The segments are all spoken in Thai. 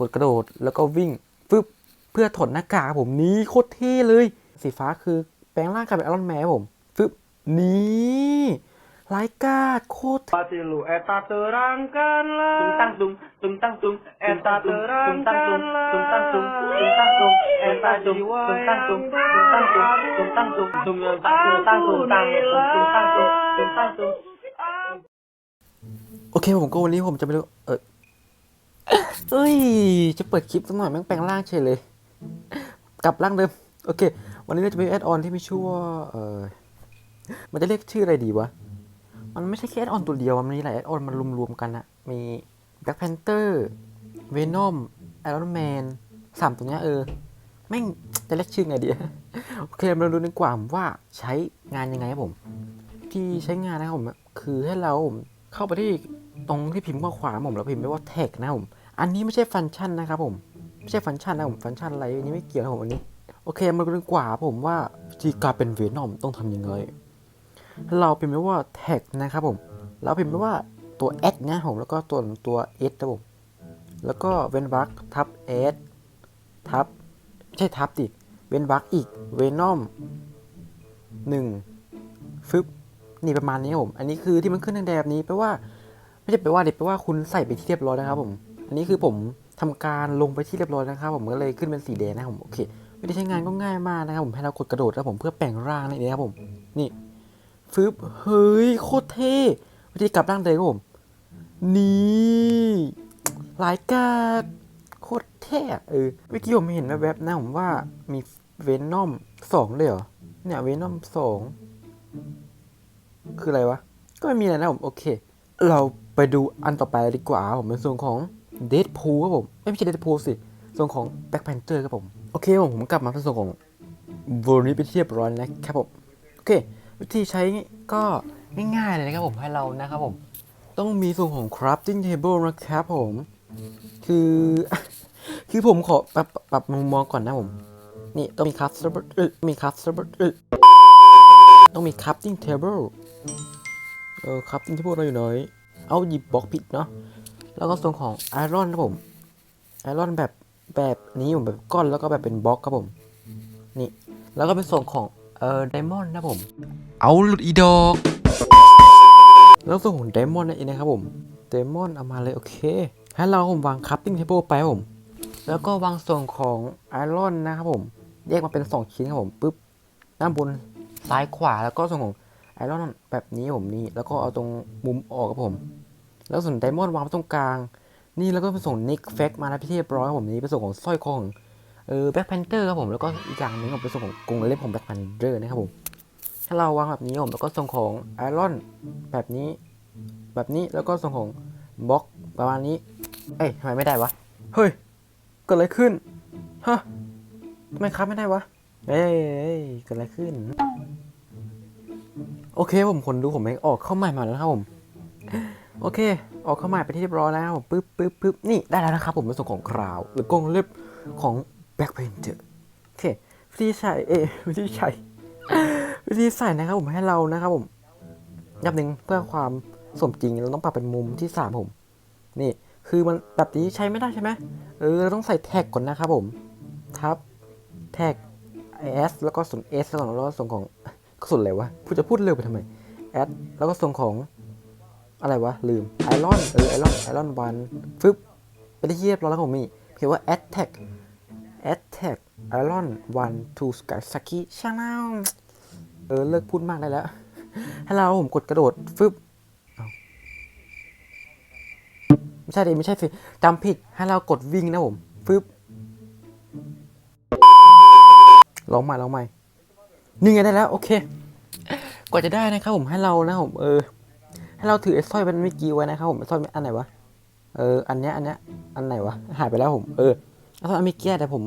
กดกระโดดแล้วก็วิ่งฟึบเพื่อถอดหน้ากากครับผมนี่โคตรเท่เลย สีฟ้าคือแปลงร่างกลายเป็นไอรอนแมนครับผมฟึบนี่ไลกาดโคตร Pati lu eta terangkanlah tung tang tung tung tang tung Eta tung tang tung terangkanlah tung tang tung tung tang tung eta tung tung tang tung tung tang tung tung tang tung tung tang tung tang tung tang tung tung tang tung โอเคผมก็วันนี้ผมจะไปดูเออ เอ้ย จะเปิดคลิปสักหน่อยแม่งแปลงร่างเฉยเลย กลับร่างเดิม โอเค วันนี้เราจะมีแอดออนที่มีชื่อว่าเออมันจะเรียกชื่ออะไรดีวะ มันไม่ใช่แค่แอดออนตัวเดียว มันมีหลายแอดออนมันรวมๆกันอะมี Black Panther Venom Iron Man สามตัวเนี้ยเออ แม่งจะเรียกชื่อไงดี โอเค มาดูดีกว่าว่าใช้งานยังไงครับผม ที่ใช้งานนะครับผม คือให้เราเข้าไปที่ตรงที่พิมพ์ข้อความผมแล้วพิมพ์ไปว่าแท็กนะครับผม อันนี้ไม่ใช่ฟังก์ชันนะครับผมไม่ใช่ฟังก์ชันนะผมฟังก์ชันอะไรอันนี้ไม่เกี่ยวนะผมอันนี้โอเคมาดูดีกว่าผมว่าวิธีการเป็นเวนอมต้องทำยังไงเราพิมพ์ไปว่าแท็กนะครับผมเราพิมพ์ไปว่าตัว s นะผมแล้วก็ตัวตัว s นะผมแล้วก็เว้นวรรคทับ s ทับไม่ใช่ทับดิเว้นวรรคอีกเวนอมหนึ่งฟึบนี่ประมาณนี้ผม อันนี้คือที่มันขึ้นแดงแบบนี้แปลว่า ไม่ใช่แปลว่าเด็กแปลว่าคุณใส่ไปที่เรียบร้อยนะครับผม นนี้คือผมทำการลงไปที่เรียบร้อยนะครับผมก็เลยขึ้นเป็นสีแดงนะครับผมโอเควิธีใช้งานก็ง่ายมากนะครับผมให้เรากดกระโดดแล้วผมเพื่อแปลงร่างนี่นะครับผมนี่ฟึบเฮ้ยโคตรเท่วิธีกลับร่างเดิมครับผมนี่หลายกาดโคตรเท่เออเมื่อกี้ผมเห็นแวบๆนะผมว่ามีเวนอมสองเลยเหรอเนี่ยเวนอมสองคืออะไรวะ ก็ไม่มีอะไรนะผมโอเค เราไปดูอันต่อไปดีกว่าผมเป็นส่วนของ เด p พูครับผมไม่ใช่เด p พูสิส่วนของแบ็ c แพนเตอร์ครับผม โอเคผมผมกลับมาที่ส่วนของวอร์นี้ไปนที่เรียบร้อยแล้วนะครับผม โอเค วิธีใช้ก็ง่ายๆเลยนะครับผมให้เรานะครับผม ต้องมีส่วนของ crafting table นะครับผม คือคือผมขอปรับปรับมุมมองก่อนนะผม นี่ต้องมี craft table เอ้ยมี craft table เอ้ยต้องมี crafting table เออ crafting table เราอยู่ไหนเอาหยิบบล็อกผิดเนาะ แล้วก็ส่วนของ iron ครับผม iron แบบแบบนี้ผมแบบก้อนแล้วก็แบบเป็นบล็อกครับผมนี่แล้วก็เป็นส่วนของเอ่อ diamond นะผม เอาหลุดอีดอกแล้วส่วนของ diamond นั่นเองนะครับผม diamond เอามาเลยโอเคให้เราผมวาง crafting table ไปครับผม แล้วก็วางส่วนของไอรอนนะครับผมแยกมาเป็น 2 ชิ้นครับผมปุ๊บด้านบนซ้ายขวาแล้วก็ส่วนของไอรอนแบบนี้ผมนี่แล้วก็เอาตรงมุมออกครับผม แล้วส่วนไดมอนด์วางไว้ตรงกลาง นี่แล้วก็ไปส่งนิกแฟกมาแล้วพี่เรียบร้อยครับผมนี่ไปส่งของสร้อยคอของเออแบ็คแพนเตอร์ครับผมแล้วก็อีกอย่างหนึงผมไปส่งของกรงเล็บของแบ็คแพนเตอร์นะครับผมถ้าเราวางแบบนี้ผมแล้วก็ส่งของไอรอนแบบนี้ แบบนี้แล้วก็ส่งของบล็อกประมาณนี้ เอ้ยทำไมไม่ได้วะเฮ้ยเกิดอะไรขึ้นฮะทำไมครับไม่ได้วะเอ้ยเกิดอะไรขึ้น โอเคผมคนดูผมเองออกเข้าใหม่มาแล้วนะครับผม โอเค ออกเข้าม่ไปที่เรียบร้อยแล้วปึ๊บปึ๊บปึ๊บนี่ได้แล้วนะครับผมเป็นส่วนของคราว หรือกรงเล็บของ Black Panther โอเควิธีใส่เอวิธีใส่วิธีใส่นะครับผมให้เรานะครับผมยับหนึ่งเพื่อความสมจริงเราต้องปรับเป็นมุมที่สามผม นี่คือมันแบบนี้ใช้ไม่ได้ใช่ไหมเออเราต้องใส่แท็กก่อนนะครับผมทับแท็ก s แล้วก็ส่วน s แล้วก็ส่วนของส่วนอะไรวะพูดจะพูดเร็วไปทำไม s แล้วก็ส่วนของ อะไรวะ ลืมไอรอนเออไอรอนไอรอนวันฟึบไปที่เรียบร้อยแล้วผมมีเขียนว่า attack attack iron one to sky saki channel เออ เลิกพูดมากได้แล้ว ให้เราผมกดกระโดด ฟึบไม่ใช่ดิไม่ใช่สิจำผิดให้เรากดวิ่งนะผม ฟึบลองใหม่ลองใหม่นี่ไงได้แล้ว โอเค กว่าจะได้นะครับผมให้เรานะผม เออ ให้เราถือไอ้สร้อยเป็นเมื่อกี้ไว้นะครับผมไอ้สร้อยอันไหนวะเอออันเนี้ยอันเนี้ยอันไหนวะหายไปแล้วผมเออเอาสร้อยอันเมื่อกี้แต่ผม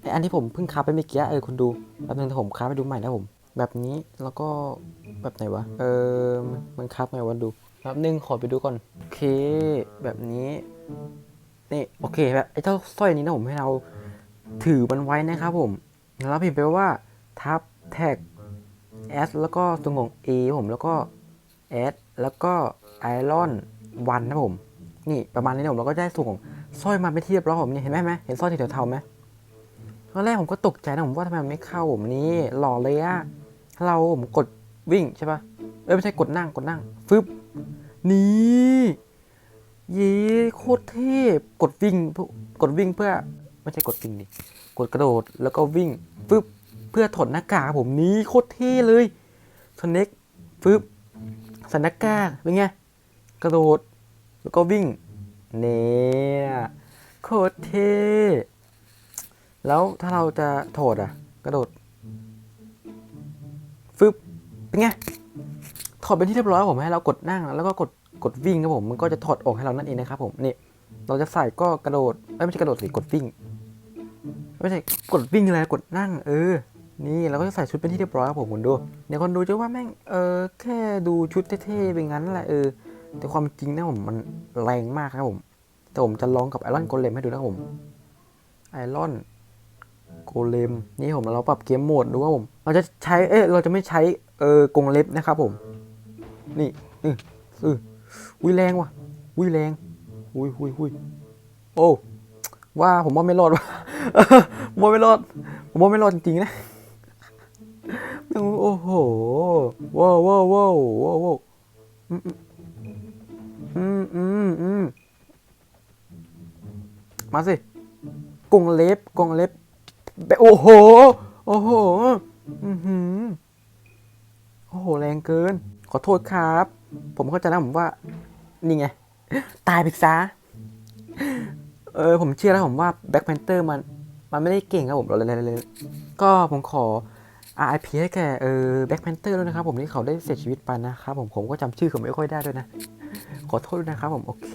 ไอ้อันที่ผมเพิ่งค้าไปเมื่อกี้เออคุณดูแป๊บนึงผมค้าไปดูใหม่นะผม แบบนี้แล้วก็แบบไหนวะเออมันมันค้าไงวะดูแป๊บนึงขอไปดูก่อนโอเค แบบนี้นี่โอเคแบบไอ้เจ้าสร้อยนี้นะผมให้เราถือมันไว้นะครับผมแล้วพิมพ์ไปว่าทับแท็ก s แล้วก็ตรงของ a ผมแล้วก็ s แล้วก็ iron 1นนะผม นี่ประมาณนี้นะผมเราก็ได้ส่งสร้อยมาเป็นที่เรียบร้อยผมนี่เห็นไหมไหมเห็นสร้อยสีเทาๆไหมตอนแรกผมก็ตกใจนะผมว่าทำไมมันไม่เข้าผมนี่หล่อเลยอะเราผมกดวิ่งใช่ปะเอ้ยไม่ใช่กดนั่งกดนั่งฟึบนี่เย้โคตรเท่กดวิ่งเพื่อกดวิ่งเพื่อไม่ใช่กดวิ่งดิกดกระโดดแล้วก็วิ่งฟึบเพื่อถอดหน้ากากผมนี่โคตรเท่เลยสเน็กฟึบ ส่หน้ากากเป็นไง กระโดด แล้วก็วิ่ง เนี่ยโคตรเท่แล้วถ้าเราจะถอดอะ กระโดด ฟึบเป็นไง ถอดเป็นที่เรียบร้อยผมให้เรากดนั่ง แล้วก็กดกดวิ่งครับผม มันก็จะถอดออกให้เรานั่นเองนะครับผมนี่เราจะใส่ก็กระโดดไม่ใช่กระโดดสิกดวิ่ง ไม่ใช่กดวิ่งอะไรกดนั่ง เออ นี่เราก็จะใส่ชุดเป็นที่เรียบร้อยครับผมคุณดูเดี๋ยวคนดูจะว่าแม่งเออแค่ดูชุดเท่ๆเป็นงั้นแหละเออแต่ความจริงนะผมมันแรงมากครับผมแต่ผมจะลองกับไอรอนโกเลมให้ดูนะครับผมไอรอนโกเลมนี่ผมเราปรับเกมโหมดดูครับผม เราจะใช้เอ้ยเราจะไม่ใช้เออกงเล็บนะครับผม นี่อืออืออุ้ยแรงว่ะอุ้ยแรงอุ้ยอุ้ยอุ้ยโอ้ว่าผมว่าไม่รอดว่ะผมว่าไม่รอด ผมว่าไม่รอดจริงๆนะ โอ้โหว้าวว้าวว้าวว้าวอืมอืมอืมอืมมาสิกงเล็บกงเล็บโอ้โห โอ้โห อือหือ โอ้โห แรงเกิน ขอโทษครับ ผมเข้าใจนะผมว่า นี่ไง ตายไปซะ เออ ผมเชื่อแล้วผมว่าแบ็คแพนเตอร์มัน มันไม่ได้เก่งครับผมเราเลยก็ผมขอ RIP ให้แก่เออแบ็คแพนเตอร์ด้วยนะครับผมที่เขาได้เสียชีวิตไปนะครับผมผมก็จำชื่อเขาไม่ค่อยได้ด้วยนะ ขอโทษด้วยนะครับผมโอเค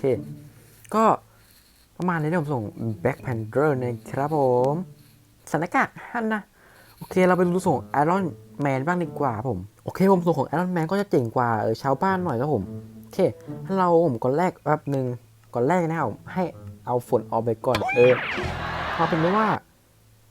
ก็ประมาณนี้ที่ผมส่ง Black Panther นะครับผมสถานการณ์ฮันนะโอเคเราไปดูส่ง Iron Man บ้างดีกว่าผมโอเคผมส่งของ Iron Man ก็จะเจ๋งกว่าเออชาวบ้านหน่อยครับผมโอเคถ้าเราผมก่อนแรกแป๊บหนึ่งก่อนแรกนะครับให้เอาฝนออกไปก่อนเออเอาเป็นว่า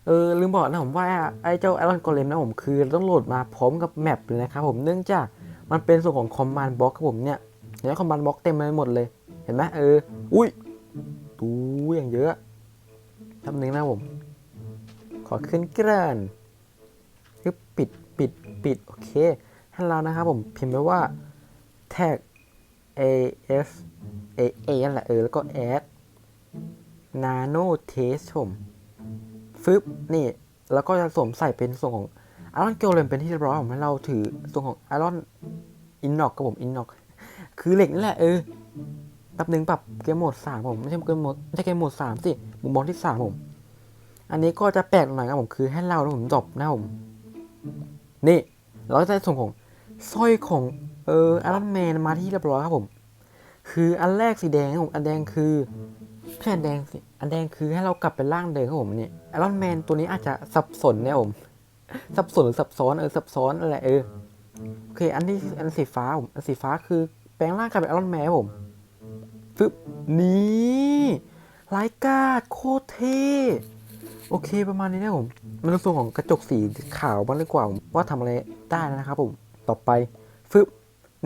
เออลืมบอกนะผมว่าไอ้เจ้า Iron Golem นะผมคือต้องโหลดมาพร้อมกับแมปเลยนะครับผมเนื่องจากมันเป็นส่วนของ Command Box ครับผมเนี่ยเห็นไหม Command Box เต็มไปหมดเลยเห็นไหมเอออุ้ยดูอย่างเยอะทำหนึ่งนะผม ขอขึ้นเกระนคือปิดปิดปิดโอเคให้เรานะครับผมพิมพ์ไว้ว่า tag a s a a นั่นแหละเออแล้วก็ add nano test ผม ฟึบนี่ แล้วก็จะสวมใส่เป็นส่วนของไอรอนเกลเลมเป็นที่เรียบร้อยผมให้เราถือส่วนของไอรอนอินนอกกับผมอินนอกคือเหล็กนั่แหละเออแป๊บหนึ่งปรับเกมโหมดสามผมไม่ใช่เกมโหมดไม่ใช่เกมโหมดสามสิมุมมองที่สามผม อันนี้ก็จะแปลกหน่อยครับผมคือให้เราแล้วผมจบนะผม นี่ เราจะส่งของสร้อยของเออไอรอนแมนมาที่เรียบร้อยครับผม คืออันแรกสีแดงครับผมอันแดงคือ ไม่ใช่อันแดงสิอันแดงคือให้เรากลับไปร่างเดิมครับผมนี่ไอรอนแมนตัวนี้อาจจะสับสนนี่ยผม สับสนหรือซับซ้อนเออซับซ้อนอะไรเออโอเค อันที่อันสีฟ้าผมอันสีฟ้าคือแปลงร่างกลายเป็นไอรอนแมนครับผมฟึบนี่ไลกาดโคตรเท่โอเคประมาณนี้นะผมมันเป็นส่วนของกระจกสีขาวบ้างดีกว่าผมว่าทำอะไรได้นะครับผมต่อไปฟึบ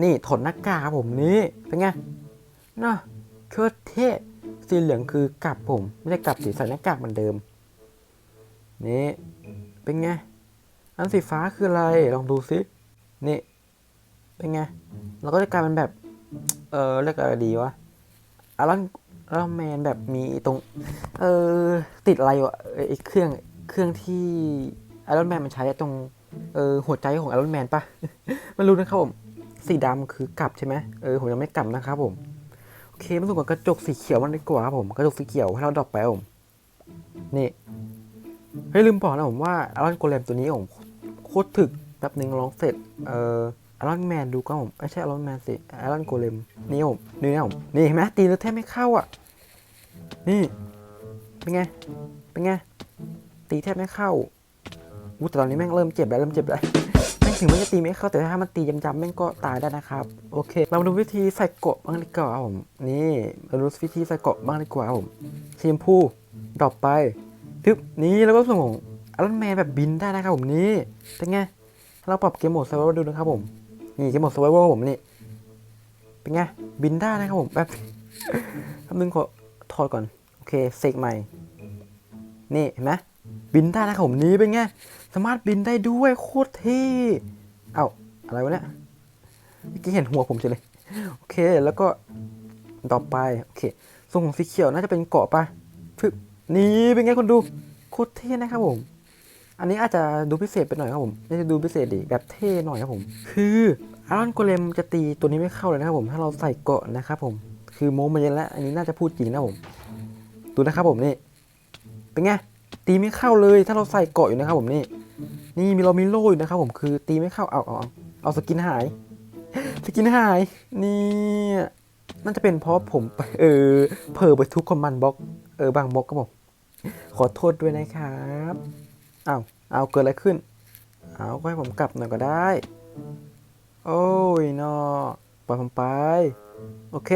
นี่ถอดหน้ากากครับผมนี่เป็นไงน่ะโคตรเท่ สีเหลืองคือกลับผม ไม่ได้กลับสีใส่หน้ากากเหมือนเดิม นี่ เป็นไง อันสีฟ้าคืออะไร ลองดูซิ นี่ เป็นไง เราก็จะกลายเป็นแบบ เออเรียกอะไรดีวะอารอนอารอนแมนแบบมีตรง เออติดอะไรวะเออไอเครื่อง เครื่องที่ไอรอนแมนมันใช้ตรง เออหัวใจของไอรอนแมนปะไม่รู้นะครับผม สีดำคือกลับใช่ไหมเออ ผมยังไม่กลับนะครับผม เคมาสู่กับกระจกสีเขียวมันดีกว่าครับผมกระจกสีเขียวให้เราดรอปไปผมนี่เฮ้ยลืมบอกนะผมว่าไอรอนโกเลมตัวนี้ผมโคตรถึกแป๊บหนึ่งร้องเสร็จเอ่อไอรอนแมนดูก็ผมไม่ใช่ไอรอนแมนสิไอรอนโกเลมนี่ผมนี่นะผมนี่เห็นไหมตีแล้วแทบไม่เข้าอะ นี่เป็นไงเป็นไงตีแทบไม่เข้าอู้แต่ตอนนี้แม่งเริ่มเจ็บแล้วเริ่มเจ็บแล้ว ถึงม่งจะตีไม่เข้าแต่ถ้ามันตีจำๆแม่งก็ตายได้นะครับ โอเค เรามาดูวิธีใส่เกราะบ้างดีกว่าผม นี่เราดูวิธีใส่เกราะบ้างดีกว่าผมสีชมพูดรอปไปทึบนี่แล้วก็ส่วนของอารอนแมนแบบบินได้นะครับผมนี่เป็นไงเราปรับเกมโหมด survival ดูนะครับผมนี่เกมโหมด survival ผมนี่เป็นไงบินได้นะครับผมแบบทำนึงขอถอดก่อน โอเคเสกใหม่ นี่เห็นไหมบินได้นะครับผมนี้เป็นไง สามารถบินได้ด้วยโคตรเท่เอ้าอะไรวะเนี่ยเมื่อกี้เห็นหัวผมเฉยเลยโอเคแล้วก็ต่อไปโอเคทรงของสีเขียวน่าจะเป็นเกาะปะพึบนี่เป็นไงคนดูโคตรเท่นะครับผม อันนี้อาจจะดูพิเศษไปหน่อยครับผมน่าจะดูพิเศษดีแบบเท่หน่อยครับผม คืออารอนโกเลมจะตีตัวนี้ไม่เข้าเลยนะครับผม ถ้าเราใส่เกาะนะครับผม คือโมมาเย็นแล้ว อันนี้น่าจะพูดจริงนะผม ดูนะครับผมนี่ เป็นไง ตีไม่เข้าเลย ถ้าเราใส่เกาะอยู่นะครับผมนี่ นี่มีเรามีโล่อยู่นะครับผมคือตีไม่เข้าเอาเอาเอาสกินหาย สกินหาย นี่น่าจะเป็นเพราะผมเออเผลอไปทุกคอมมานบล็อกเออบางบล็อกครับผมขอโทษด้วยนะครับเอาเอาเกิดอะไรขึ้น เอาให้ผมกลับหน่อยก็ได้ โอ้ยนอปล่อยผมไป โอเค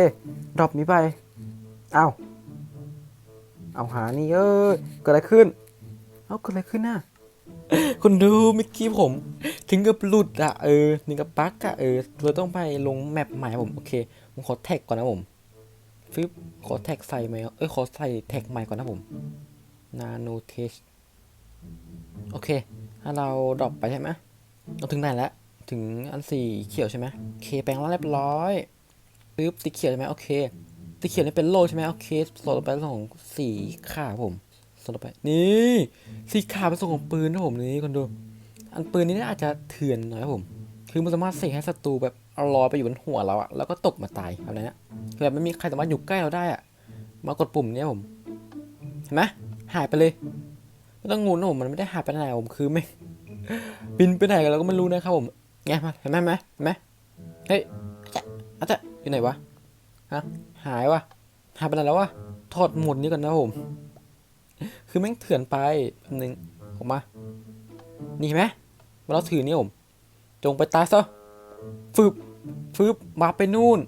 ดรอปนี้ไป เอาเอาหานี่เอ้ยเกิดอะไรขึ้น เอาเกิดอะไรขึ้นน่ะ คุณดูเมื่อกี้ผม ถึงกับหลุดอะเออถึงกับปักอะเออเราต้องไปลงแมปใหม่ผมโอเคผมขอแท็กก่อนนะผมฟึบขอแท็กใส่ไหมเอ้ยขอใส่แท็กใหม่ก่อนนะผม nano test โอเค ถ้าเราดรอปไปใช่ไหมเราถึงไหนแล้วถึงอันสีเขียวใช่ไหมโอเคแปลงร่างเรียบร้อยปึ๊บสีเขียวใช่ไหมโอเคสีเขียวนี่เป็นโลใช่ไหมโอเคส่วนต่อไปเป็นของสีขาวผม ส่วนต่อไป นี่สีขาวเป็นส่วนของปืนนะผมนี่คนดู อันปืนนี้น่าจะเถื่อนหน่อยครับผม คือมันสามารถเสกให้ศัตรูแบบลอยไปอยู่บนหัวเราอะแล้วก็ตกมาตายอะไรเนี้ยคือแบบไม่มีใครสามารถอยู่ใกล้เราได้อะมากดปุ่มเนี้ยผม เห็นไหมหายไปเลย ไม่ต้องงุนนะผม มันไม่ได้หายไปไหนผม คือไม่ บินไปไหนกันเราก็ไม่รู้นะครับผมไงมาเห็นไหมไหมเห็นไหมเฮ้ยอาจารย์อาจารย์อยู่ไหนวะ ฮะ หายวะหายไปไหนแล้ววะ ถอดหมดนี้ก่อนนะผม คือแม่งเถื่อนไปนึงออกมา นี่เห็นไหมเวลาถือนี่ผม จงไปตายซะฟืบฟืบมาไปนู่น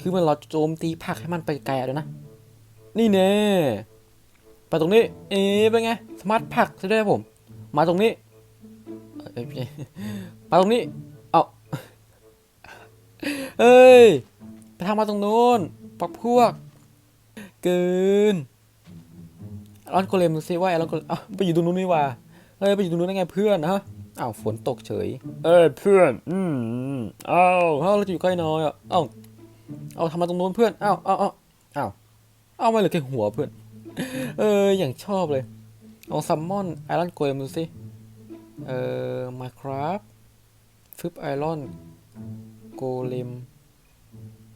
คือมันเราโจมตีผักให้มันไปไกลอะด้วยนะ นี่แน่ไปตรงนี้ เอ๊ะเป็นไง สมารถผลักได้ด้วยครับผม มาตรงนี้ไม่ใช่มาตรงนี้ เอาเอ้ย ไปทางมาตรงนู้นปักพวก เกิน อลอนโกเลมดูซิว่าอลอนโกเลมเอ้าไปอยู่ตรงนู้นนี่หว่าเอ้ยไปอยู่ตรงนู้นได้ไงเพื่อนฮะอ้าวฝนตกเฉย เอ้ยเพื่อน อืมอ้าวเฮ้าเราจะอยู่ใกล้น้อยอะเอ้าเอาทำมาตรงนู้นเพื่อนอ้าวอ้าวอ้าวอ้าวเอาไม่เหลือแค่หัวเพื่อน เอออย่างชอบเลยเอาซัมมอนไอรอนโกเลมดูสิเอ่อมาครับฟึบไอรอนโกเลม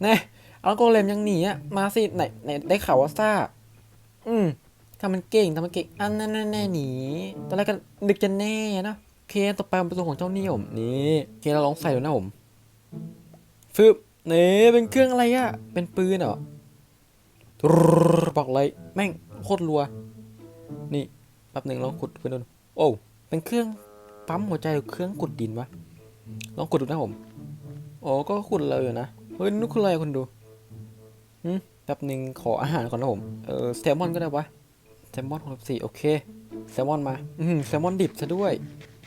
แน่ไอรอนโกเลมยังหนีอะมาสิไหนไหนได้ข่าวว่าซ่า อืม ทำมันเก่งทำมันเก่งอันนั้นแน่หนีตอนแรกก็นึกจะแน่นะโอเคต่อไปมันเป็นตัวของเจ้านี่ผมนี่โอเคเราลองใส่ดูนะผมฟึบเนี่เป็นเครื่องอะไรอะเป็นปืนเหรอบอกเลยแม่งโคตรรัว นี่แป๊บหนึ่งลองขุดเพื่อนดูโอ้เป็นเครื่องปั๊มหัวใจหรือเครื่องขุดดินวะลองขุดดูนะผมโอ้ก็ขุดเลยอยู่นะเฮ้ยนึกคุณอะไรคนดูแป๊บหนึ่งขออาหารก่อนนะผมเออแซลมอนก็ได้วะ แซลมอนหกสี่โอเค แซลมอนมา อืมแซลมอนดิบซะด้วย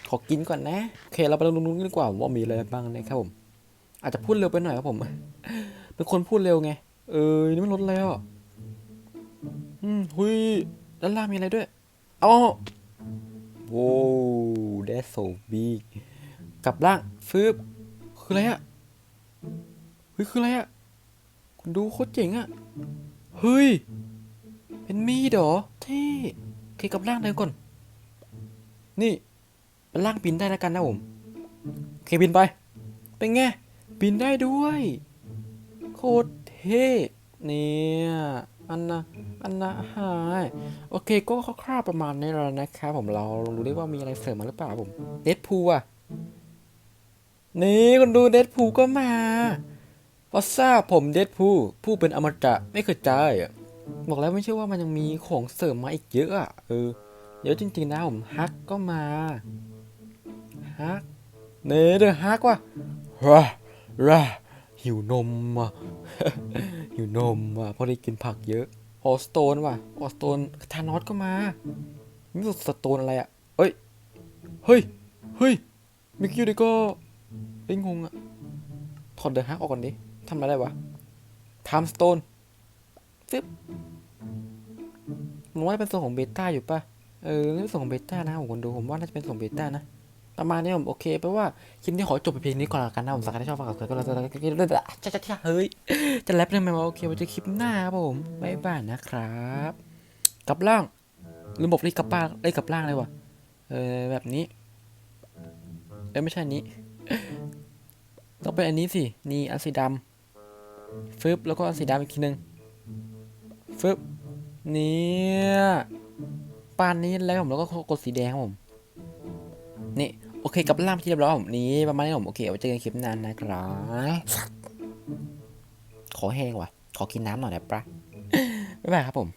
ขอกินก่อนนะ โอเค เราไปลองดูกันดีกว่าว่ามีอะไรบ้างนะครับผม อาจจะพูดเร็วไปหน่อยครับผม เป็นคนพูดเร็วไง เออนี่มันลดแล้วอืมหุยด้านล่างมีอะไรด้วยเอาโว้ that's so big กลับล่างฟืบคืออะไรอะเฮ้ยคืออะไรอะคุณดูโคตรเจ๋งอะเฮ้ย เป็นมีดเหรอเท่โอเคกลับล่างเลยก่อน นี่เป็นล่างบินได้แล้วกันนะผมโอเคบินไป เป็นไง บินได้ด้วย โคตรเท่เนี่ยอันนะอันนะหายโอเคก็คร่าวๆประมาณนี้แล้วนะครับผมเราลองดูได้ว่ามีอะไรเสริมมาหรือเปล่าผมเดดพูอะนี่คนดูเดดพูก็มาพอทราบผมเดดพูผู้เป็นอมตะไม่เคยจ่ายอะ บอกแล้วไม่เชื่อว่ามันยังมีของเสริมมาอีกเยอะอะเออเยอะจริงๆนะผมฮักก็มาฮักเนเดอฮักว่ะร่าร่าหิวนมอะหิวนมว่ะเพราะได้กินผักเยอะออสโตนว่ะออสโตนทานอสก็มามีสโตนอะไรอะเอ้ยเฮ้ยเฮ้ยมิกกี้ดิก็เอ้งงอะถอดเดอะฮักออกก่อนดิทำอะไรได้วะไทม์สโตน ซึบผมว่าเป็นส่วนของเบต้าอยู่ป่ะเออนี่เป็นส่วนของเบต้านะผมคนดูผมว่าน่าจะเป็นส่วนเบต้านะ ประมาณนี้ผมโอเคแปลว่าคลิปนี้ขอจบไปเพียงนี้ก่อนละกันนะผมสักการที่ชอบฟังกับเพื่อนก็แล้วจะจะจะจะเฮ้ยจะแรปได้ไหมวะโอเคไว้เจอคลิปหน้าครับผมบ๊ายบายนะครับกลับล่างลืมบอกเลยกลับบ้านเลยกลับล่างเลยว่ะเออแบบนี้เอ้ยไม่ใช่นี้ต้องเป็นอันนี้สินี่อันสีดำฟึบแล้วก็อันสีดำอีกทีนึง ฟึบเนี่ยปานนี้แล้วผมแล้วก็กดสีแดงครับผม นี่ โอเคกับล่ามที่เรียบร้อยผมนี้ประมาณนี้ผมโอเคไว้เจอกันคลิปหน้านะครับขอแห้งว่ะ ขอกินน้ำหน่อยนะปะบ๊ายบายครับผม